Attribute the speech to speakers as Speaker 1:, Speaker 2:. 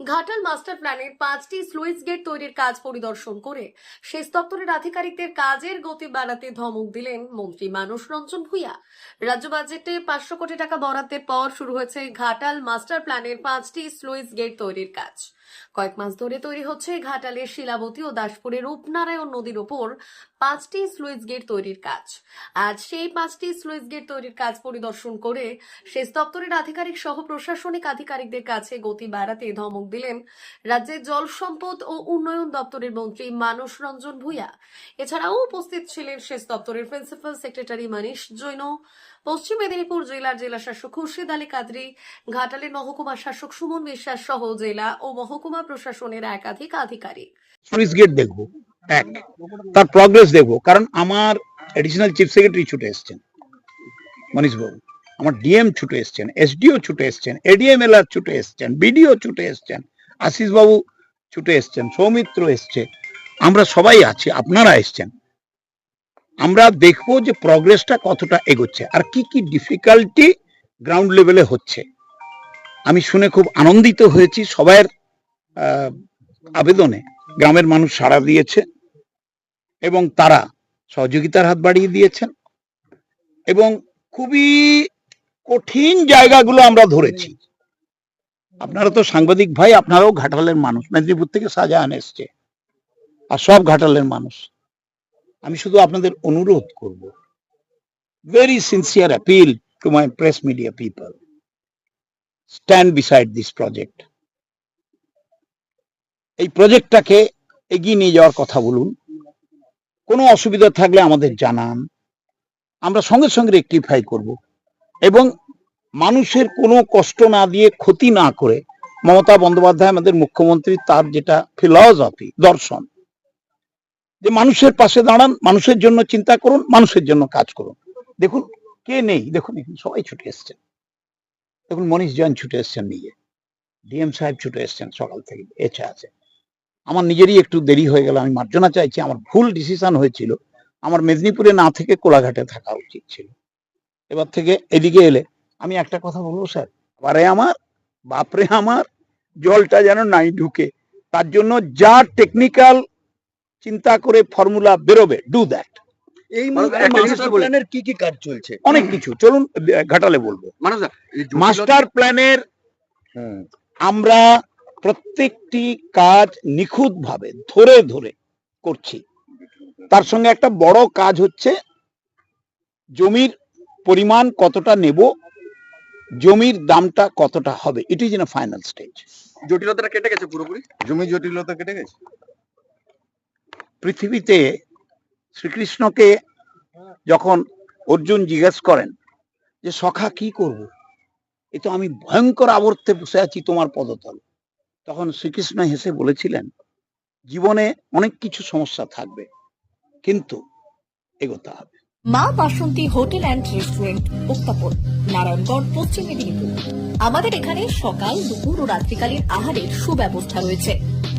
Speaker 1: Ghatal master প্ল্যানের পাঁচটি sluice gate তৈরির কাজ পরিদর্শন করে সেচ দপ্তরের আধিকারিকদের কাজের গতি বাড়াতে ধমক দিলেন মন্ত্রী মানস রঞ্জন ভূঁইয়া। রাজ্য বাজেটে পাঁচশো কোটি টাকা বরাদ্দের পর শুরু হয়েছে ঘাটাল মাস্টার প্ল্যানের পাঁচটি স্লুইস গেট তৈরির কাজ। কয়েক মাস ধরে তৈরি হচ্ছে ঘাটালের শিলাবতী ও দাসপুরের রূপনারায়ণ নদীর ওপর পাঁচটি স্লুইস গেট তৈরির কাজ। আজ সেই পাঁচটি স্লুইস গেট তৈরির কাজ পরিদর্শন করে সেচ দপ্তরের আধিকারিক সহ প্রশাসনিক আধিকারিকদের কাছে গতি বাড়াতে ধমক দিলেন রাজ্যের জল সম্পদ ও উন্নয়ন দপ্তরের মন্ত্রী মানস রঞ্জন ভূঁইয়া। এছাড়াও উপস্থিত ছিলেন সেচ দপ্তরের প্রিন্সিপাল সেক্রেটারি মানিশ জৈন পশ্চিম মেদিনীপুর জেলার জেলা শাসক খুরশিদ আলী কাদরি ঘাটালের মহকুমা শাসক সুমন বিশ্বাস সহ জেলা ও মহকুমা প্রশাসনের একাধিক আধিকারিক।
Speaker 2: স্লুইস গেট দেখব, এক। তার প্রগ্রেস দেখব, কারণ আমার এডিশনাল চিফ সেক্রেটারি ছুটে এসছেন, মনীষ বাবু। আমার ডিএম ছুটে এসছেন এসডিও ছুটে এসছেন এডিএম এল ছুটে এসছেন বিডিও ছুটে এসছেন, আশিস বাবু ছুটে এসছেন, সৌমিত্র এসছে, আমরা সবাই আছি, আপনারা এসছেন। আমরা দেখব যে প্রগ্রেসটা কতটা এগোচ্ছে আর কি কি ডিফিকাল্টি গ্রাউন্ড লেভেলে হচ্ছে। আমি শুনে খুব আনন্দিত হয়েছি সবার আবেদনে। গ্রামের মানুষ সাড়া দিয়েছে এবং তারা সহযোগিতার হাত বাড়িয়ে দিয়েছেন এবং খুবই কঠিন জায়গাগুলো আমরা ধরেছি। আপনারা তো সাংবাদিক ভাই, আপনারাও ঘাটালের মানুষ, মেদিনীপুর থেকে শাহজাহান এসছে। আর সব ঘাটালের মানুষ। আমি শুধু আপনাদের অনুরোধ করব। Very sincere appeal to my press media people stand beside this project এই প্রজেক্টটাকে এগিয়ে নিয়ে যাওয়ার কথা বলুন। কোনো অসুবিধা থাকলে আমাদের জানান। আমরা সঙ্গে সঙ্গে রেক্টিফাই করব। এবং মানুষের কোনো কষ্ট না দিয়ে ক্ষতি না করে মমতা বন্দ্যোপাধ্যায় আমাদের মুখ্যমন্ত্রী তার যেটা ফিলসফি দর্শন যে মানুষের পাশে দাঁড়ান, মানুষের জন্য চিন্তা করুন, মানুষের জন্য কাজ করুন। দেখুন, কে নেই? দেখুন, এখানে সবাই ছুটে এসছেন। দেখুন, মনীষ জৈন ছুটে এসছেন নিজে। ডিএম সাহেব ছুটে এসছেন সকাল থেকে এছে আছে। আমার নিজেরই একটু দেরি হয়ে গেল, আমি মার্জনা চাইছি। আমার ভুল ডিসিশন হয়েছিল। আমার মেদিনীপুরে না থেকে কোলাঘাটে থাকা উচিত ছিল। এবার থেকে এদিকে এলে আমি একটা কথা বলব, স্যার? বারে আমার, বাপরে আমার, জলটা যেন নাই ঢুকে। তার জন্য যা টেকনিক্যাল চিন্তা করে ফর্মুলা বেরোবে ডু দ্যাট
Speaker 3: এই মাস্টার প্ল্যানের কি কি কাজ চলছে?
Speaker 2: অনেক কিছু চলুন ঘাটালে বলব। মাস্টার প্ল্যানের আমরা প্রত্যেকটি কাজ নিখুঁত ভাবে ধরে ধরে করছি। তার সঙ্গে একটা বড় কাজ হচ্ছে জমির পরিমাণ কতটা নেব জমির দামটা কতটা হবে it is in final stage
Speaker 4: জটিলতাটা কেটে গেছে পুরোপুরি?
Speaker 3: জমি জটিলতা কেটে গেছে?
Speaker 2: পৃথিবীতে শ্রীকৃষ্ণকে যখন অর্জুন জিজ্ঞেস করেন যে, সখা, কি করব? এ তো আমি ভয়ঙ্কর আবর্তে বসে আছি তোমার পদতলে। তখন শ্রীকৃষ্ণ হেসে বলেছিলেন, জীবনে অনেক কিছু সমস্যা থাকবে, কিন্তু এগোতে হবে।
Speaker 5: Maa Basanti hotel and restaurant, উত্তাপন, Narayangarh, Paschim Medinipur. আমাদের এখানে সকাল, দুপুর ও রাত্রিকালীন আহারের সুব্যবস্থা রয়েছে।